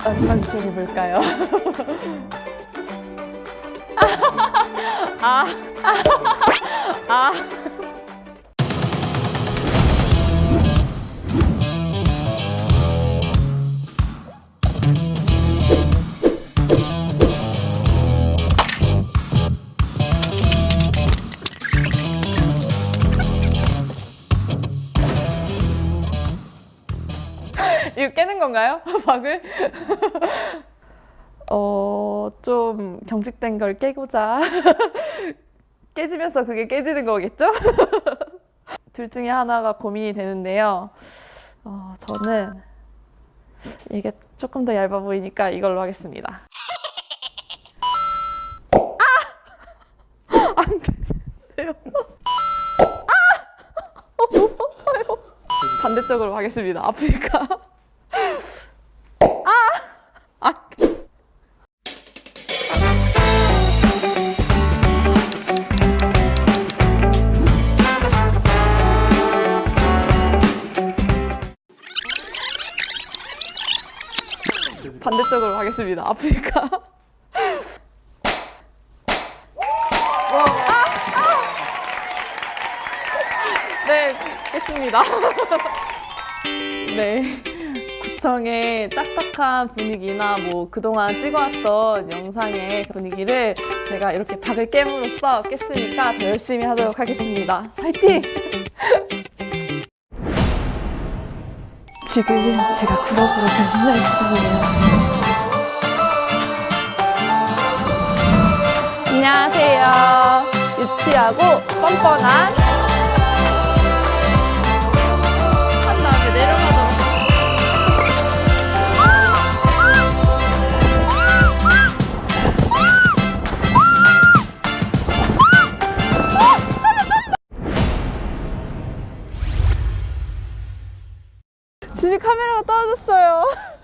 어떤 책이 볼까요? 아, 아, 아. 이거 깨는 건가요? 박을? 어, 좀 경직된 걸 깨고자 깨지면서 그게 깨지는 거겠죠? 둘 중에 하나가 고민이 되는데요. 어, 저는 이게 조금 더 얇아 보이니까 이걸로 하겠습니다. 아! 안 되세요. 아! 어, 너무 아파요. 반대쪽으로 하겠습니다. 아프니까. 아! 아! 반대쪽으로 하겠습니다. 아프니까. 네, 했습니다. 네. 구청의 딱딱한 분위기나 뭐 그동안 찍어왔던 영상의 분위기를 제가 이렇게 박을 깨물로써 깼으니까 더 열심히 하도록 하겠습니다. 화이팅! 지금 제가 구력으로 변신할 시간이에요. 안녕하세요. 유치하고 뻔뻔한 한 진이 카메라가 떨어졌어요.